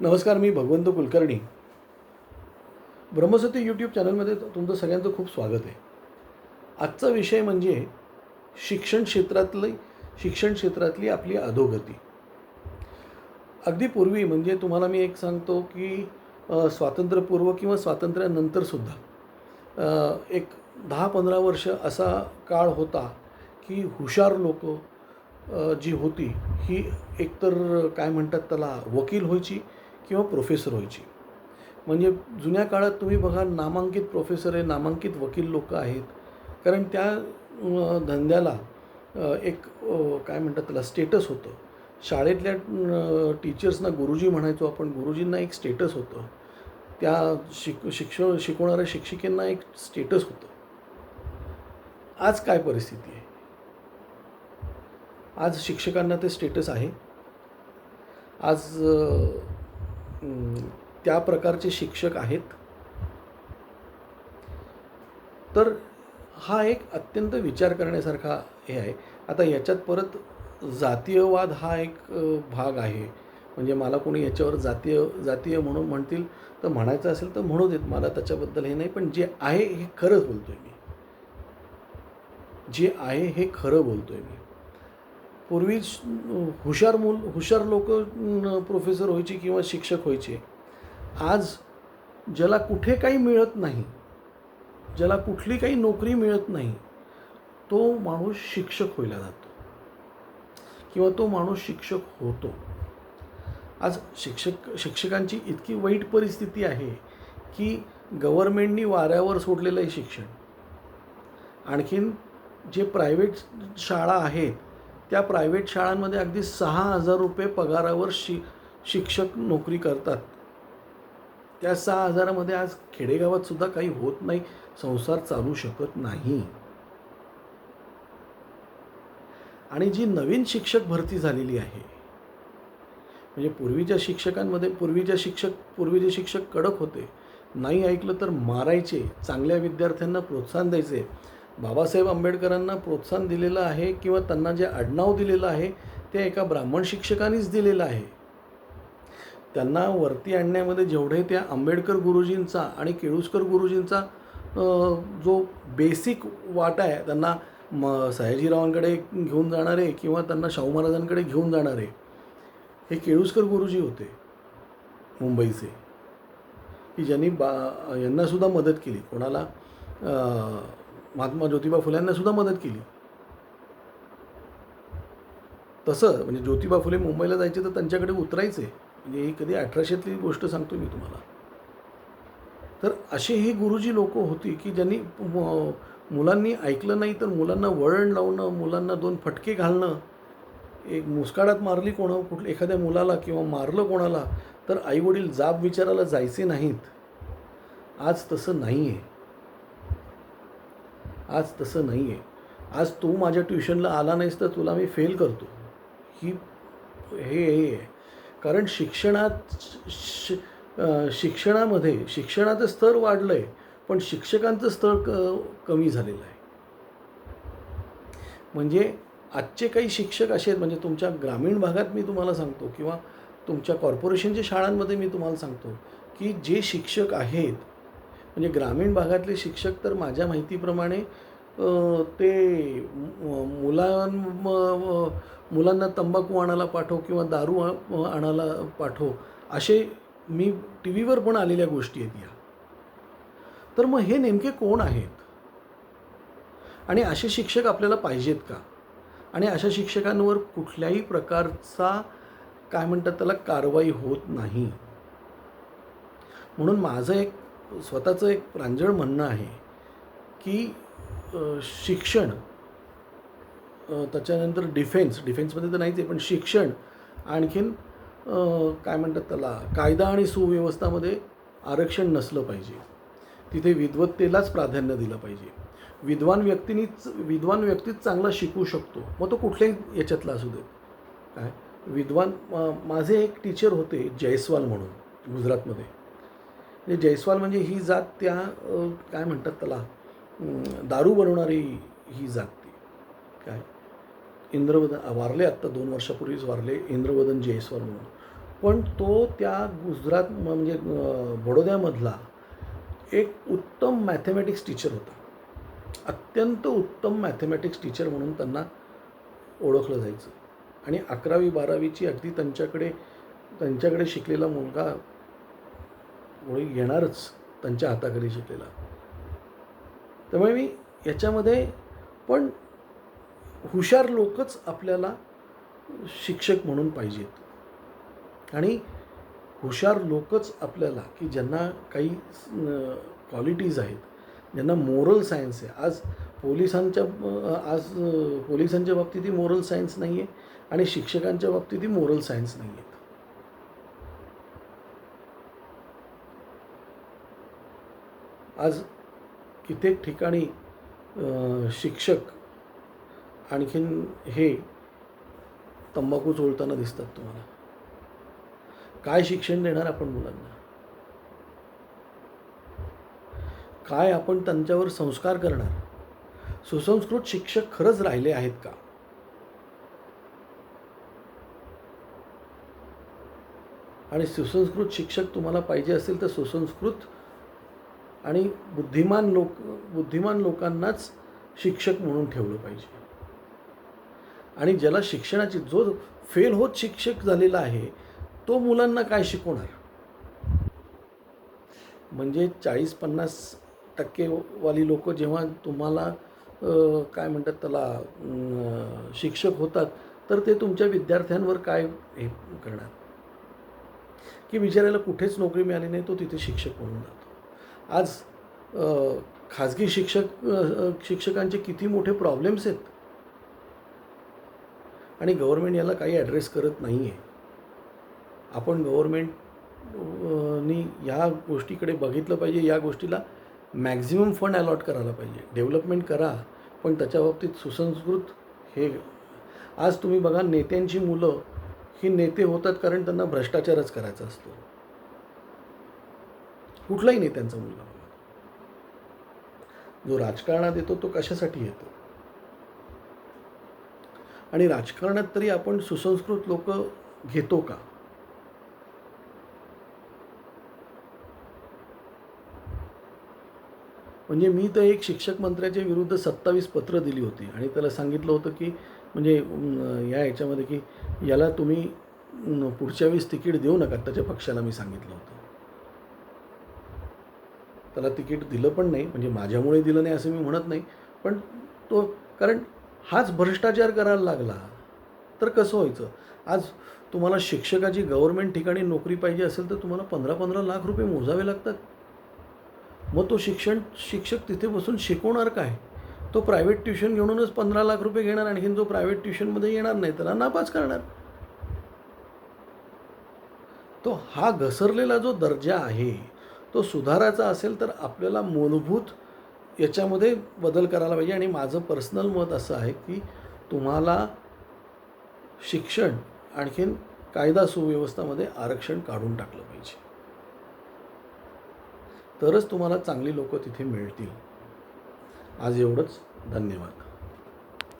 नमस्कार मी भगवंत कुलकर्णी. ब्रह्मसती यूट्यूब चॅनलमध्ये तुमचं सगळ्यांचं खूप स्वागत आहे. आजचा विषय म्हणजे शिक्षण क्षेत्रातली शिक्षण क्षेत्रातली आपली अधोगती. अगदी पूर्वी म्हणजे तुम्हाला मी एक सांगतो की स्वातंत्र्यपूर्व किंवा स्वातंत्र्यानंतरसुद्धा एक दहा पंधरा वर्ष असा काळ होता की हुशार लोक जी होती ही एकतर काय म्हणतात त्याला वकील व्हायची किंवा प्रोफेसर व्हायची. म्हणजे जुन्या काळात तुम्ही बघा नामांकित प्रोफेसर आहे नामांकित वकील लोक आहेत. कारण त्या धंद्याला एक काय म्हणतात त्याला स्टेटस होतं. शाळेतल्या टीचर्सना गुरुजी म्हणायचो आपण गुरुजींना एक स्टेटस होतं. त्या शिक शिक्षण शिकवणाऱ्या शिक्षिकेंना एक स्टेटस होतं. आज काय परिस्थिती आहे? आज शिक्षकांना ते स्टेटस आहे. आज त्या प्रकारचे शिक्षक आहेत. तर हा एक अत्यंत विचार करण्यासारखा हे आहे. आता याच्यात परत जातीयवाद हा एक भाग आहे. म्हणजे मला कोणी याच्यावर जातीय जातीय म्हणून म्हणतील तर म्हणायचं असेल तर म्हणू देत. मला त्याच्याबद्दल हे नाही. पण जे आहे हे खरंच बोलतो आहे मी. जे आहे हे खरं बोलतो आहे मी. पूर्वी हुशार मूल हुशार लोक प्रोफेसर व्हायचे किंवा शिक्षक व्हायचे. आज ज्याला कुठे काही मिळत नाही ज्याला कुठली काही नोकरी मिळत नाही तो माणूस शिक्षक व्हायला जातो. किंवा तो माणूस शिक्षक होतो. आज शिक्षक शिक्षकांची इतकी वाईट परिस्थिती आहे की गव्हर्मेंटनी वाऱ्यावर सोडलेलं आहे शिक्षण. आणखीन जे प्रायव्हेट शाळा आहेत त्या प्रायव्हेट शाळांमध्ये अगदी सहा हजार रुपये पगारावर शि शिक्षक नोकरी करतात. त्या सहा हजारामध्ये आज खेडेगावात सुद्धा काही होत नाही संसार चालू शकत नाही. आणि जी नवीन शिक्षक भरती झालेली आहे म्हणजे पूर्वीच्या शिक्षकांमध्ये पूर्वीच्या शिक्षक पूर्वीचे शिक्षक कडक होते नाही ऐकलं तर मारायचे चांगल्या विद्यार्थ्यांना प्रोत्साहन द्यायचे बाबासाहेब आंबेडकरांना प्रोत्साहन दिलेलं आहे किंवा त्यांना जे आडनाव दिलेलं आहे ते एका ब्राह्मण शिक्षकांनीच दिलेलं आहे. त्यांना वरती आणण्यामध्ये जेवढे त्या आंबेडकर गुरुजींचा आणि केळुसकर गुरुजींचा जो बेसिक वाटा आहे त्यांना म सयाजीरावांकडे घेऊन जाणारे किंवा त्यांना शाहू महाराजांकडे घेऊन जाणारे हे केळुसकर गुरुजी होते मुंबईचे. की ज्यांनी बा यांनासुद्धा मदत केली. कोणाला महात्मा ज्योतिबा फुल्यांनासुद्धा मदत केली. तसं म्हणजे ज्योतिबा फुले मुंबईला जायचे तर त्यांच्याकडे उतरायचे. म्हणजे ही कधी अठराशेतली गोष्ट सांगतो मी तुम्हाला. तर असे ही गुरुजी लोक होती की ज्यांनी मुलांनी ऐकलं नाही तर मुलांना वळण लावणं मुलांना दोन फटके घालणं एक मुस्काळात मारली कोण कुठल्या एखाद्या मुलाला किंवा मारलं कोणाला तर आईवडील जाब विचारायला जायचे नाहीत. आज तसं नाही आहे आज तसं नाही आहे आज तू माझ्या ट्युशनला आला नाहीस तर तुला मी फेल करतो. ही हे हे आहे कारण शिक्षणात शि शिक्षणामध्ये शिक्षणाचं स्तर वाढलं आहे पण शिक्षकांचं स्तर क कमी झालेलं आहे. म्हणजे आजचे काही शिक्षक असे आहेत म्हणजे तुमच्या ग्रामीण भागात मी तुम्हाला सांगतो किंवा तुमच्या कॉर्पोरेशनच्या शाळांमध्ये मी तुम्हाला सांगतो की जे शिक्षक आहेत म्हणजे ग्रामीण भागातले शिक्षक तर माझ्या माहितीप्रमाणे ते मुलां मुलांना तंबाखू आणायला पाठव किंवा दारू आणायला पाठव असे मी टी व्हीवर पण आलेल्या गोष्टी आहेत या. तर मग हे नेमके कोण आहेत? आणि असे शिक्षक आपल्याला पाहिजेत का? आणि अशा शिक्षकांवर कुठल्याही प्रकारचा काय म्हणतात त्याला कारवाई होत नाही. म्हणून माझं एक स्वतःचं एक प्रांजळ म्हणणं आहे की शिक्षण त्याच्यानंतर डिफेन्स डिफेन्समध्ये तर नाहीच आहे पण शिक्षण आणखीन काय म्हणतात त्याला कायदा आणि सुव्यवस्थामध्ये आरक्षण नसलं पाहिजे. तिथे विद्वत्तेलाच प्राधान्य दिलं पाहिजे. विद्वान व्यक्तीनीच विद्वान व्यक्तीच चांगला शिकू शकतो. मग तो कुठल्याही याच्यातला असू दे. काय? विद्वान माझे एक टीचर होते जयस्वाल म्हणून गुजरातमध्ये. म्हणजे जयस्वाल म्हणजे ही जात त्या काय म्हणतात त्याला दारू बनवणारी ही जात ती. काय? इंद्रवदन वारले आत्ता दोन वर्षापूर्वीच वारले इंद्रवदन जयस्वाल म्हणून. पण तो त्या गुजरात म्हणजे बडोद्यामधला एक उत्तम मॅथमॅटिक्स टीचर होता. अत्यंत उत्तम मॅथमॅटिक्स टीचर म्हणून त्यांना ओळखलं जायचं. आणि अकरावी बारावीची अगदी त्यांच्याकडे त्यांच्याकडे शिकलेला मुलगा कोणी येणारच त्यांच्या हाताखाली शिकलेला त्यामुळे मी याच्यामध्ये पण हुशार लोकच आपल्याला शिक्षक म्हणून पाहिजेत. आणि हुशार लोकच आपल्याला की ज्यांना काही क्वालिटीज आहेत ज्यांना मोरल सायन्स आहे. आज पोलिसांच्या आज पोलिसांच्या बाबतीतही मोरल सायन्स नाही आहे आणि शिक्षकांच्या बाबतीतही मोरल सायन्स नाही आहेत आज कित्येक ठिकाणी शिक्षक आणखीन हे तंबाखू चोळताना दिसतात तुम्हाला. काय शिक्षण देणार आपण मुलांना? काय आपण त्यांच्यावर संस्कार करणार? सुसंस्कृत शिक्षक खरंच राहिले आहेत का? आणि सुसंस्कृत शिक्षक तुम्हाला पाहिजे असेल तर सुसंस्कृत आणि बुद्धिमान लोक बुद्धिमान लोकांनाच शिक्षक म्हणून ठेवलं पाहिजे. आणि ज्याला शिक्षणाची जो फेल होत शिक्षक झालेला आहे तो मुलांना काय शिकवणार? म्हणजे चाळीस पन्नास टक्केवाली लोक जेव्हा तुम्हाला काय म्हणतात त्याला शिक्षक होतात तर ते तुमच्या विद्यार्थ्यांवर काय हे करणार? की विचारायला कुठेच नोकरी मिळाली नाही तो तिथे शिक्षक म्हणून जातो. आज खाजगी शिक्षक शिक्षकांचे किती मोठे प्रॉब्लेम्स आहेत? आणि गव्हर्मेंट याला काही ॲड्रेस करत नाही आहे आपण गव्हर्मेंटनी या गोष्टीकडे बघितलं पाहिजे या गोष्टीला मॅक्झिमम फंड अलॉट करायला पाहिजे. डेव्हलपमेंट करा पण त्याच्या बाबतीत सुसंस्कृत हे आज तुम्ही बघा नेत्यांची मुलं ही नेते होतात कारण त्यांना भ्रष्टाचारच करायचा असतो. कुठलाही नेत्यांचा मुलगा जो राजकारणात येतो तो कशासाठी येतो? आणि राजकारणात तरी आपण सुसंस्कृत लोक घेतो का? म्हणजे मी तर एक शिक्षक मंत्र्याच्या विरुद्ध सत्तावीस पत्र दिली होती आणि त्याला सांगितलं होतं की म्हणजे या ह्याच्यामध्ये की याला तुम्ही पुढच्या वेळेस तिकीट देऊ नका त्याच्या पक्षाला मी सांगितलं होतं. त्याला तिकीट दिलं पण नाही म्हणजे माझ्यामुळे दिलं नाही असं मी म्हणत नाही पण तो कारण हाच भ्रष्टाचार करायला लागला तर कसं व्हायचं? आज तुम्हाला शिक्षकाची गव्हर्मेंट ठिकाणी नोकरी पाहिजे असेल तर तुम्हाला पंधरा पंधरा लाख रुपये मोजावे लागतात. मग तो शिक्षण शिक्षक तिथे बसून शिकवणार काय? तो प्रायव्हेट ट्युशन घेऊनच पंधरा लाख रुपये घेणार आणखीन जो प्रायव्हेट ट्युशनमध्ये येणार नाही त्याला नापास करणार. तो हा घसरलेला जो दर्जा आहे तो सुधारायचा असेल तर आपल्याला मूलभूत याच्यामध्ये बदल करायला पाहिजे. आणि माझं पर्सनल मत असं आहे की तुम्हाला शिक्षण आणखीन कायदा सुव्यवस्थामध्ये आरक्षण काढून टाकलं पाहिजे. तरच तुम्हाला चांगली लोक तिथे मिळतील. आज एवढंच. धन्यवाद.